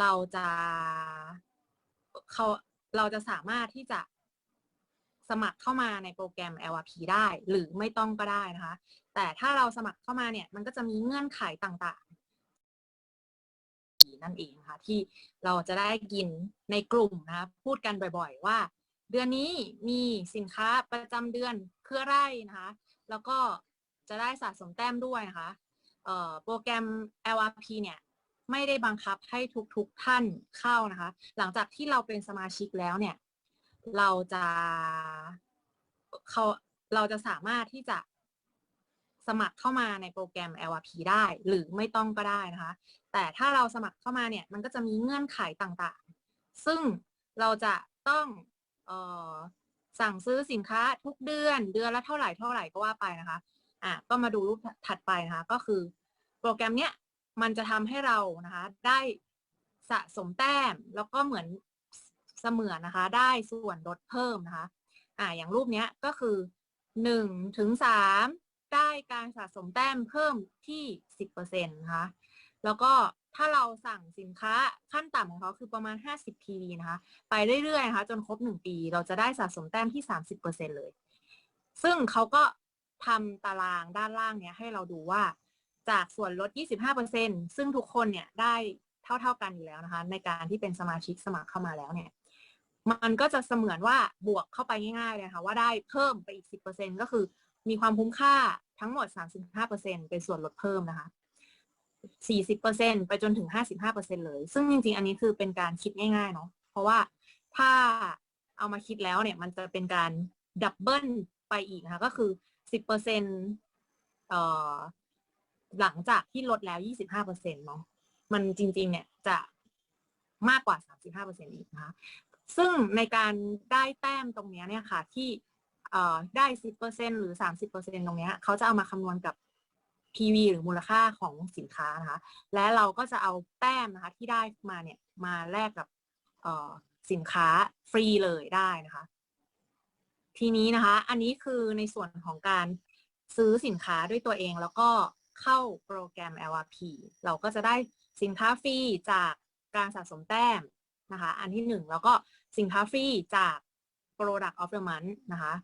เราจะเขาเราจะสามารถที่จะสมัครเข้ามาในโปรแกรม LRP ได้ หรือไม่ต้องก็ได้นะคะ แต่ถ้าเราสมัครเข้ามาเนี่ย มันก็จะมีเงื่อนไขต่างๆ นั่นเองนะคะที่เราจะได้กินในกลุ่มนะคะพูดกันบ่อยๆ ว่า เดือนนี้มีสินค้าประจำเดือนคืออะไรนะคะ แล้วก็จะได้สะสมแต้มด้วยนะคะเอ่อโปรแกรม LRP เนี่ย ไม่ได้บังคับให้ทุกๆท่านเข้านะคะ หลังจากที่เราเป็นสมาชิกแล้วเนี่ย เราจะเขาเราจะสามารถที่จะสมัครเข้ามาในโปรแกรม LRP ได้หรือไม่ต้องก็ได้นะคะ แต่ถ้าเราสมัครเข้ามาเนี่ย มันก็จะมีเงื่อนไขต่างๆ ซึ่งเราจะต้องออสั่งซื้อสินค้าทุกเดือนเดือนละเท่าไหร่เท่าไหร่ก็ว่าไปนะคะ อะก็มาดูรูปถัดไปนะคะ ก็คือโปรแกรมเนี้ย มันจะทำให้เรานะคะได้สะสมแต้มแล้วก็เหมือนเสมือนนะคะ ได้ส่วนลดเพิ่มนะคะอ่าอย่างรูปเนี้ยก็คือหนึ่งถึงสามได้การสะสมแต้มเพิ่มที่สิบเปอร์เซ็นต์นะคะแล้วก็ถ้าเราสั่งสินค้าขั้นต่ำของเขาคือประมาณ 50 PV นะคะ ไปเรื่อยๆนะคะจนครบ 1 ปี เราจะได้สะสมแต้มที่ 30%เลย ซึ่งเขาก็ทำตารางด้านล่างเนี้ยให้เราดูว่า จากส่วนลด 25%ซึ่งทุกคนเนี่ยได้เท่าๆกันอยู่แล้วนะคะ ในการที่เป็นสมาชิกสมัครเข้ามาแล้วเนี่ยมันก็จะเสมือนว่าบวกเข้าไปง่ายๆเลยค่ะว่าได้เพิ่มไปอีก 10%ก็คือมีความคุ้มค่าทั้งหมด 35%เป็นส่วนลดเพิ่มนะคะ 40%ไปจนถึง 55%เลย ซึ่งจริงๆ อันนี้คือเป็นการคิดง่ายๆเนาะเพราะว่าถ้าเอามาคิดแล้วเนี่ยมันจะเป็นการดับเบิลไปอีกนะคะก็คือ 10%เอ่อ หลังจากที่ลดแล้ว 25%เซ็นาะมันจริง ๆ เนี่ยจะมากกว่า 35%อีกนะคะซึ่งในการได้แต้มตรงนี้เนี่ยค่ะ ที่เอ่อได้ 10%หรือ 30%ตรงเนี้ยเขาจะเอามาคำนวณกับ PV หรือมูลค่าของสินค้านะคะ และเราก็จะเอาแต้มนะคะที่ได้มาเนี่ยมาแลกกับสินค้าฟรีเลยได้นะคะ ทีนี้นะคะ อันนี้คือในส่วนของการซื้อสินค้าด้วยตัวเองแล้วก็ เข้าโปรแกรม LRP เราก็จะได้สินค้าฟรีจากการสะสมแต้มนะคะ อันที่หนึ่งแล้วก็สินค้าฟรีจาก Product of the Month นะคะ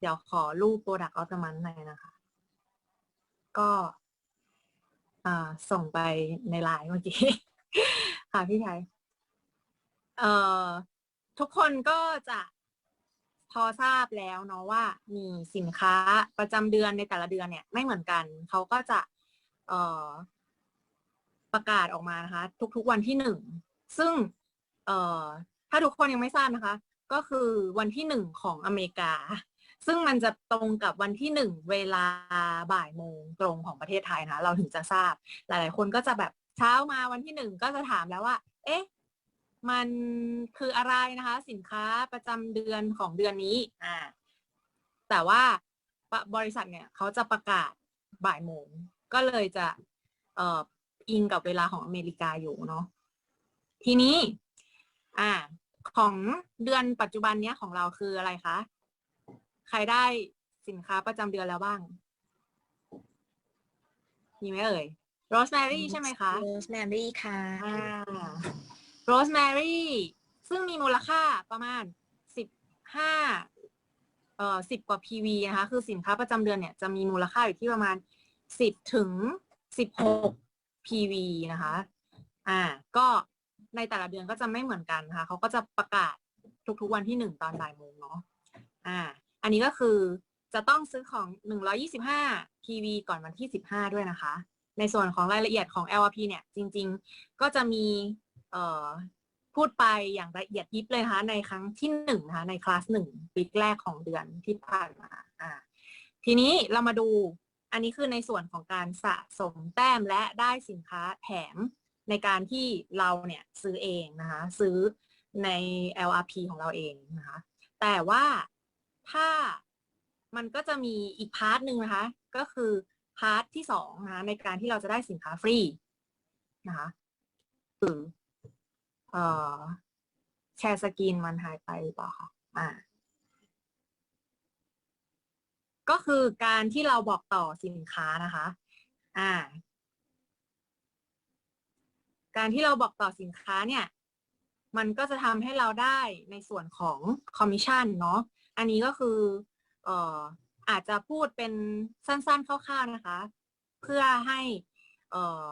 เดี๋ยวขอรูป Product of the Month หน่อยนะคะ ก็ส่งไปในไลน์เมื่อกี้ ค่ะพี่ไทยทุกคนก็จะ พอทราบแล้วเนาะว่ามีสินค้าประจำเดือนในแต่ละเดือนเนี่ยไม่เหมือนกัน เขาก็จะเออประกาศออกมานะคะ ทุกๆวันที่หนึ่งซึ่งเออถ้าทุกคนยังไม่ทราบนะคะ ก็คือวันที่หนึ่งของอเมริกา ซึ่งมันจะตรงกับวันที่หนึ่งเวลาบ่ายโมงตรงของประเทศไทยนะเราถึงจะทราบ หลาย ๆ คนก็จะแบบเช้ามาวันที่หนึ่งก็จะถามแล้วว่า เอ๊ะ มันคืออะไรนะคะ สินค้าประจำเดือนของเดือนนี้อ่าแต่ว่าบริษัทเนี่ยเขาจะประกาศบ่ายโมง ก็เลยจะเอ่ออิงกับเวลาของอเมริกาอยู่เนาะทีนี้ อ่า ของเดือนปัจจุบันเนี้ยของเราคืออะไรคะ ใครได้สินค้าประจำเดือนแล้วบ้าง มีไหมเอ่ยโรสแมรี่ใช่ไหมคะโรสแมรี่ค่ะ โรสแมรี่ซึ่งมีมูลค่าประมาณสิบห้าเอ่อสิบกว่า PV นะคะ คือสินค้าประจำเดือนเนี่ยจะมีมูลค่าอยู่ที่ประมาณสิบถึงสิบหก PV นะคะ อ่า ก็ในแต่ละเดือนก็จะไม่เหมือนกันค่ะเขาก็จะประกาศทุกๆวันที่หนึ่งตอนบ่ายโมงเนาะ อ่า อันนี้ก็คือจะต้องซื้อของ 125 PV ก่อนวันที่ 15 ด้วยนะคะ ในส่วนของรายละเอียดของ LRP เนี่ย จริง ๆ ก็จะมี พูดไปอย่างละเอียดยิบเลยนะคะในครั้งที่หนึ่งนะคะในคลาสหนึ่งปีแรกของเดือนที่ผ่านมาอ่าทีนี้เรามาดูอันนี้คือในส่วนของการสะสมแต้มและได้สินค้าแถมในการที่เราเนี่ยซื้อเองนะคะ ซื้อใน LRP ของเราเองนะคะ แต่ว่าถ้ามันก็จะมีอีกพาร์ทหนึ่งนะคะ ก็คือพาร์ทที่สองนะคะในการที่เราจะได้สินค้าฟรีนะคะคือ เอ่อแชร์สกรีนมันหายไปหรือเปล่าคะอ่า ก็คือการที่เราบอกต่อสินค้านะคะ อ่า การที่เราบอกต่อสินค้าเนี่ย มันก็จะทำให้เราได้ในส่วนของคอมมิชชั่นเนาะ อันนี้ก็คือเอ่ออาจจะพูดเป็นสั้นๆคร่าวๆนะคะ เพื่อให้เอ่อ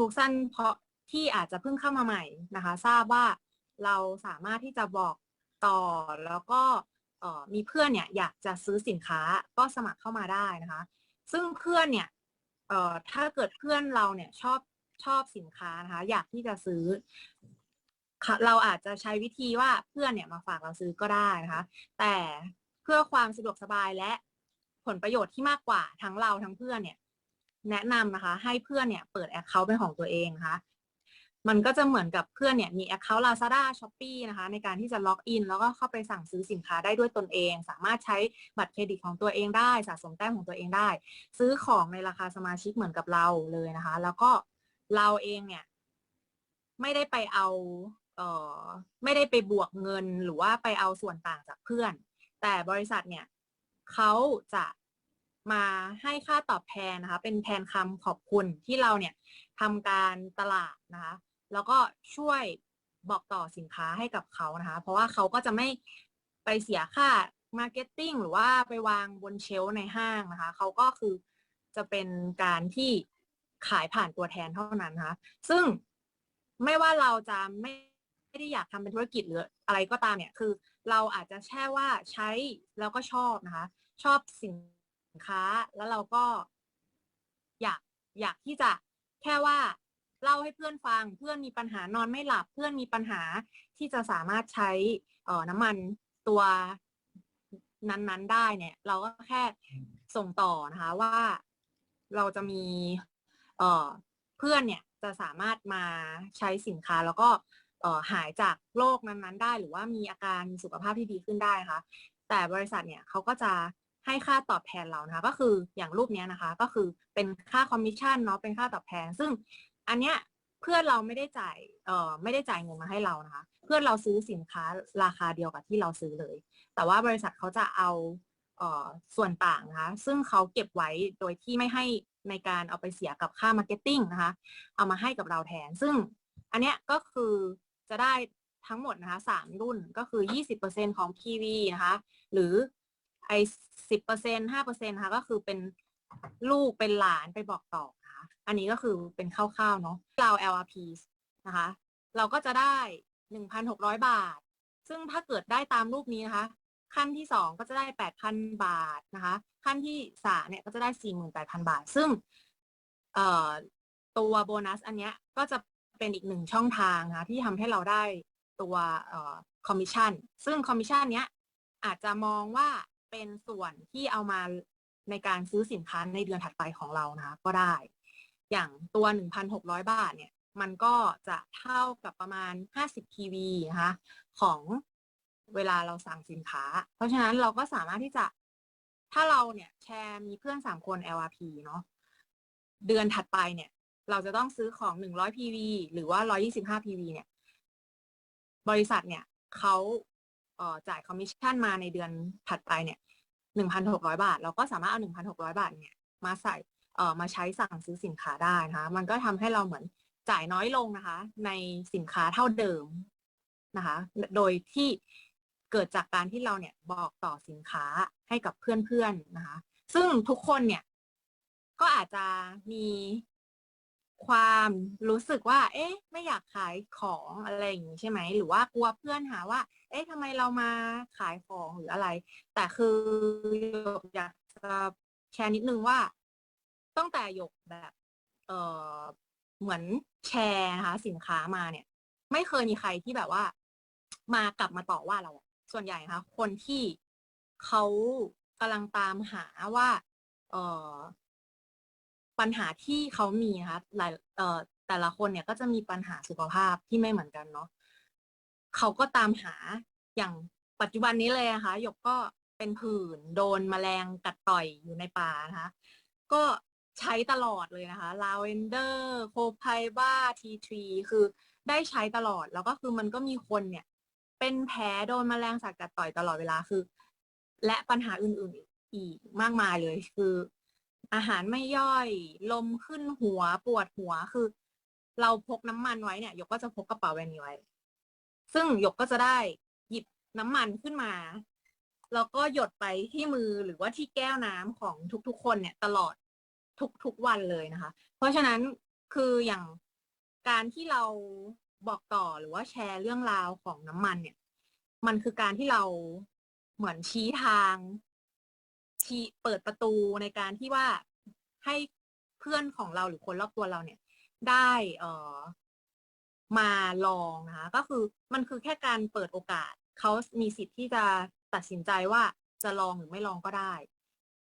ทุกๆสั้นเพราะ ที่อาจจะเพิ่งเข้ามาใหม่นะคะ ทราบว่าเราสามารถที่จะบอกต่อแล้วก็มีเพื่อนเนี่ยอยากจะซื้อสินค้าก็สมัครเข้ามาได้นะคะ ซึ่งเพื่อนเนี่ยถ้าเกิดเพื่อนเราเนี่ยชอบชอบสินค้านะคะอยากที่จะซื้อ เราอาจจะใช้วิธีว่าเพื่อนเนี่ยมาฝากเราซื้อก็ได้นะคะ แต่เพื่อความสะดวกสบายและผลประโยชน์ที่มากกว่าทั้งเราทั้งเพื่อนเนี่ย แนะนำนะคะ ให้เพื่อนเนี่ยเปิดแอคเคาท์เป็นของตัวเองนะคะ มันก็จะเหมือนกับเพื่อนเนี่ยมีแอคเคาท์ Lazada Shopee นะคะ ในการที่จะล็อกอินแล้วก็เข้าไปสั่งซื้อสินค้าได้ด้วยตนเอง สามารถใช้บัตรเครดิตของตัวเองได้สะสมแต้มของตัวเองได้ ซื้อของในราคาสมาชิกเหมือนกับเราเลยนะคะ แล้วก็เราเองเนี่ย ไม่ได้ไปเอาเอ่อไม่ได้ไปบวกเงินหรือว่าไปเอาส่วนต่างจากเพื่อน แต่บริษัทเนี่ยเขาจะมาให้ค่าตอบแทนนะคะ เป็นแทนคำขอบคุณที่เราเนี่ยทำการตลาดนะคะ แล้วก็ช่วยบอกต่อสินค้าให้กับเขานะคะ เพราะว่าเขาก็จะไม่ไปเสียค่ามาร์เก็ตติ้งหรือว่าไปวางบนเชลฟ์ในห้างนะคะ เขาก็คือจะเป็นการที่ขายผ่านตัวแทนเท่านั้นนะคะ ซึ่งไม่ว่าเราจะไม่ไม่ได้อยากทำเป็นธุรกิจหรืออะไรก็ตามเนี่ย คือเราอาจจะแช่ว่าใช้แล้วก็ชอบนะคะ ชอบสินค้าแล้วเราก็อยากอยากที่จะแค่ว่า เล่าให้เพื่อนฟัง เพื่อนมีปัญหานอนไม่หลับ เพื่อนมีปัญหาที่จะสามารถใช้ออน้ำมันตัวนั้นๆได้เนี่ย เราก็แค่ส่งต่อนะคะว่าเราจะมีเเพื่อนเนี่ยจะสามารถมาใช้สินค้าแล้วก็หายจากโรคนั้นๆ ได้ หรือว่ามีอาการสุขภาพที่ดีขึ้นได้นะคะแต่บริษัทเนี่ยเขาก็จะให้ค่าตอบแทนเรานะคะ ก็คืออย่างรูปนี้นะคะ ก็คือเป็นค่าคอมมิชชั่นเนาะเป็นค่าตอบแทน ซึ่ง อันเนี้ยเพื่อนเราไม่ได้จ่ายเอ่อไม่ได้จ่ายเงินมาให้เรานะคะ เพื่อนเราซื้อสินค้าราคาเดียวกับที่เราซื้อเลย แต่ว่าบริษัทเขาจะเอาเอ่อส่วนต่างนะคะซึ่งเขาเก็บไว้โดยที่ไม่ให้ในการเอาไปเสียกับค่ามาร์เก็ตติ้งนะคะเอามาให้กับเราแทน ซึ่งอันเนี้ยก็คือจะได้ทั้งหมดนะคะสามรุ่นก็คือ 20%ของ PV นะคะหรือไอสิบเปอร์เซ็นห้าเปอร์เซ็นนะคะก็คือเป็นลูกเป็นหลานไปบอกต่อ อันนี้ก็คือเป็นคร่าวๆเนาะเรา LRP นะคะ เราก็จะได้หนึ่งพันหกร้อยบาท ซึ่งถ้าเกิดได้ตามรูปนี้นะคะ ขั้นที่สองก็จะได้แปดพันบาทนะคะ ขั้นที่สามเนี่ยก็จะได้สี่หมื่นแปดพันบาท ซึ่งตัวโบนัสอันเนี้ยก็จะเป็นอีกหนึ่งช่องทางนะคะที่ทำให้เราได้ตัวออคอมมิชชั่น ซึ่งคอมมิชชั่นเนี้ยอาจจะมองว่าเป็นส่วนที่เอามาในการซื้อสินค้าในเดือนถัดไปของเรานะคะก็ได้ อย่างตัว 1,600 บาทเนี่ย มันก็จะเท่ากับประมาณ 50 PV นะคะของเวลาเราสั่งสินค้า เพราะฉะนั้นเราก็สามารถที่จะถ้าเราเนี่ยแชร์มีเพื่อน3คน LRP เนาะเดือนถัดไปเนี่ย เราจะต้องซื้อของ 100 PV หรือว่า 125 PV เนี่ย บริษัทเนี่ยเขาเอ่อจ่ายคอมมิชชั่นมาในเดือนถัดไปเนี่ยหนึ่งพันหกร้อยบาท เราก็สามารถเอาหนึ่งพันหกร้อยบาทเนี่ย มาใส่ เอ่อมาใช้สั่งซื้อสินค้าได้นะคะ มันก็ทำให้เราเหมือนจ่ายน้อยลงนะคะ ในสินค้าเท่าเดิมนะคะ โดยที่เกิดจากการที่เราเนี่ยบอกต่อสินค้าให้กับเพื่อนๆนะคะ ซึ่งทุกคนเนี่ยก็อาจจะมีความรู้สึกว่า เอ๊ะ ไม่อยากขายของอะไรอย่างนี้ใช่ไหม หรือว่ากลัวเพื่อนหาว่า เอ๊ะทำไมเรามาขายของหรืออะไร แต่คืออยากจะแชร์นิดนึงว่า ตั้งแต่หยกแบบ เออเหมือนแชร์นะคะสินค้ามาเนี่ย ไม่เคยมีใครที่แบบว่า มากลับมาต่อว่าเรา ส่วนใหญ่นะคะคนที่เขากำลังตามหาว่า เออปัญหาที่เขามีนะคะหลายเอ่อแต่ละคนเนี่ยก็จะมีปัญหาสุขภาพที่ไม่เหมือนกันเนาะเขาก็ตามหาอย่างปัจจุบันนี้เลยนะคะหยกก็เป็นผื่นโดนแมลงกัดต่อยอยู่ในป่านะคะ ก็ ใช้ตลอดเลยนะคะลาเวนเดอร์โคไพบ้าทีทรีคือได้ใช้ตลอดแล้วก็คือมันก็มีคนเนี่ย เป็นแผลโดนแมลงสัตว์กัดต่อยตลอดเวลาคือ และปัญหาอื่นๆอีกมากมายเลยคือ อาหารไม่ย่อย ลมขึ้นหัวปวดหัวคือ เราพกน้ำมันไว้เนี่ยหยกก็จะพกกระเป๋าใบนี้ไว้ ซึ่งหยกก็จะได้หยิบน้ำมันขึ้นมาแล้วก็หยดไปที่มือหรือว่าที่แก้วน้ำของทุกๆ คนเนี่ยตลอด ทุกๆวันเลยนะคะ เพราะฉะนั้นคืออย่างการที่เราบอกต่อหรือว่าแชร์เรื่องราวของน้ำมันเนี่ย มันคือการที่เราเหมือนชี้ทางชี้เปิดประตูในการที่ว่าให้เพื่อนของเราหรือคนรอบตัวเราเนี่ย ได้เอ่อมาลองนะคะก็คือมันคือแค่การเปิดโอกาสเขามีสิทธิ์ที่จะตัดสินใจว่าจะลองหรือไม่ลองก็ได้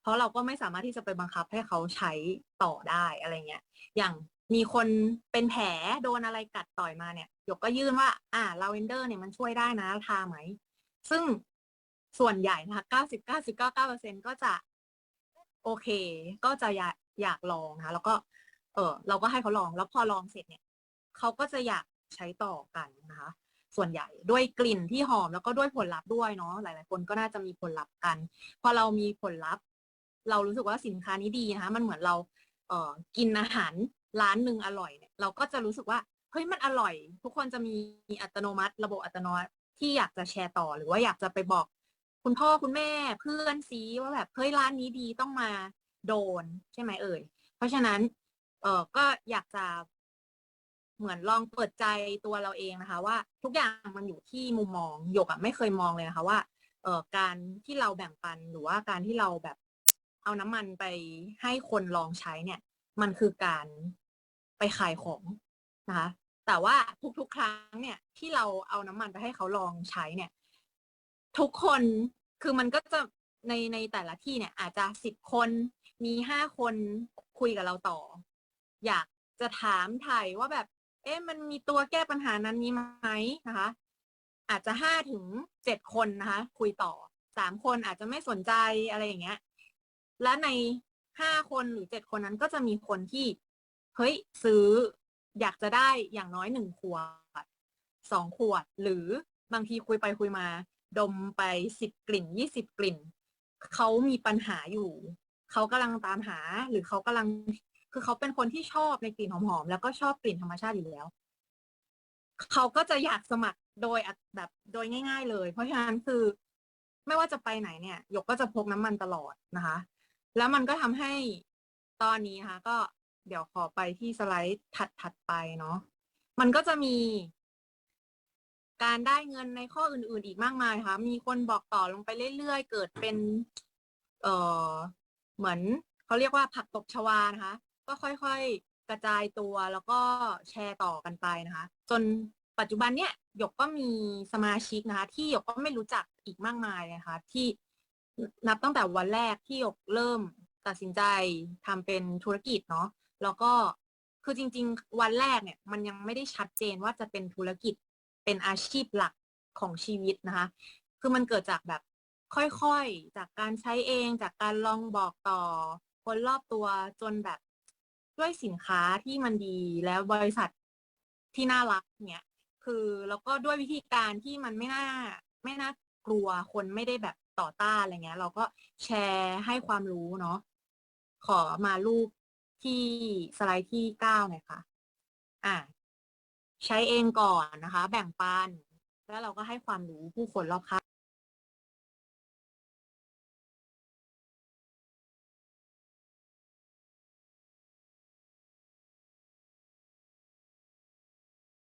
ราะเราก็ไม่สามารถที่จะไปบังคับให้เขาใช้ต่อได้อะไรเงี้ย อย่างมีคนเป็นแผลโดนอะไรกัดต่อยมาเนี่ยหยกก็ยื่นว่า อ่าลาเวนเดอร์เนี่ยมันช่วยได้นะทาไหม ซึ่งส่วนใหญ่นะคะ90 99 9ก็จะโอเค ก็จะอยากอยากลองนะคะแล้วก็ เออเราก็ให้เขาลอง แล้วพอลองเสร็จเนี่ย เขาก็จะอยากใช้ต่อกันนะคะ ส่วนใหญ่ด้วยกลิ่นที่หอมแล้วก็ด้วยผลลัพธ์ด้วยเนาะ หลาย ๆ คนก็น่าจะมีผลลัพธ์กัน พอเรามีผลลัพธ์ เรารู้สึกว่าสินค้านี้ดีนะคะมันเหมือนเราเอ่อกินอาหารร้านหนึ่งอร่อยเนี่ยเราก็จะรู้สึกว่าเฮ้ยมันอร่อย ทุกคนจะมีอัตโนมัติ ระบบอัตโนมัติที่อยากจะแชร์ต่อ หรือว่าอยากจะไปบอก คุณพ่อคุณแม่เพื่อนซีว่าแบบเฮ้ยร้านนี้ดีต้องมาโดนใช่ไหมเอ่ยเพราะฉะนั้นเออก็อยากจะเหมือนลองเปิดใจตัวเราเองนะคะ ว่าทุกอย่างมันอยู่ที่มุมมองหยกอะไม่เคยมองเลยนะคะว่าเอ่อการที่เราแบ่งปันหรือว่าการที่เราแบบ เอาน้ำมันไปให้คนลองใช้เนี่ย มันคือการไปขายของนะคะแต่ว่าทุกๆ ครั้งเนี่ย ที่เราเอาน้ำมันไปให้เขาลองใช้เนี่ย ทุกคนคือมันก็จะในในแต่ละที่เนี่ย อาจจะสิบคนมีห้าคนคุยกับเราต่อ อยากจะถามไถ่ว่าแบบ เอ๊ะมันมีตัวแก้ปัญหานั้นนี้ไหมนะคะ อาจจะห้าถึงเจ็ดคนนะคะ คุยต่อสามคนอาจจะไม่สนใจอะไรอย่างเงี้ย และในห้าคนหรือเจ็ดคนนั้นก็จะมีคนที่เฮ้ยซื้ออยากจะได้อย่างน้อยหนึ่งขวดสองขวด หรือบางทีคุยไปคุยมา ดมไปสิบกลิ่นยี่สิบกลิ่นเขามีปัญหาอยู่เขากำลังตามหา หรือเขากำลังคือเขาเป็นคนที่ชอบในกลิ่นหอมๆแล้วก็ชอบกลิ่นธรรมชาติอยู่แล้วเขาก็จะอยากสมัครโดยแบบโดยง่าย ๆ เลย เพราะฉะนั้นคือไม่ว่าจะไปไหนเนี่ย ยกก็จะพกน้ำมันตลอดนะคะ แล้วมันก็ทำให้ตอนนี้นะคะก็เดี๋ยวขอไปที่สไลด์ถัดถัดไปเนาะมันก็จะมี การได้เงินในข้ออื่น ๆ อีกมากมายค่ะ มีคนบอกต่อลงไปเรื่อยๆ เกิดเป็น เอ่อ เหมือนเขาเรียกว่าผักตบชวานะคะ ก็ค่อยๆ กระจายตัวแล้วก็แชร์ต่อกันไปนะคะ จนปัจจุบันเนี่ยหยกก็มีสมาชิกนะคะ ที่หยกก็ไม่รู้จักอีกมากมายนะคะ ที่ นับตั้งแต่วันแรกที่หยกเริ่มตัดสินใจทำเป็นธุรกิจเนาะแล้วก็คือจริง ๆ วันแรกเนี่ย มันยังไม่ได้ชัดเจนว่าจะเป็นธุรกิจเป็นอาชีพหลักของชีวิตนะคะ คือมันเกิดจากแบบค่อยๆ จากการใช้เอง จากการลองบอกต่อ คนรอบตัวจนแบบด้วยสินค้าที่มันดีแล้วบริษัทที่น่ารักเนี่ย คือแล้วก็ด้วยวิธีการที่มันไม่น่าไม่น่า กลัวคนไม่ได้แบบต่อต้านอะไรเงี้ย เราก็แชร์ให้ความรู้เนาะขอมารูปที่สไลด์ที่เก้าหน่อยค่ะ อ่า ใช้เองก่อนนะคะ แบ่งปัน แล้วเราก็ให้ความรู้ผู้คนรอบข้าง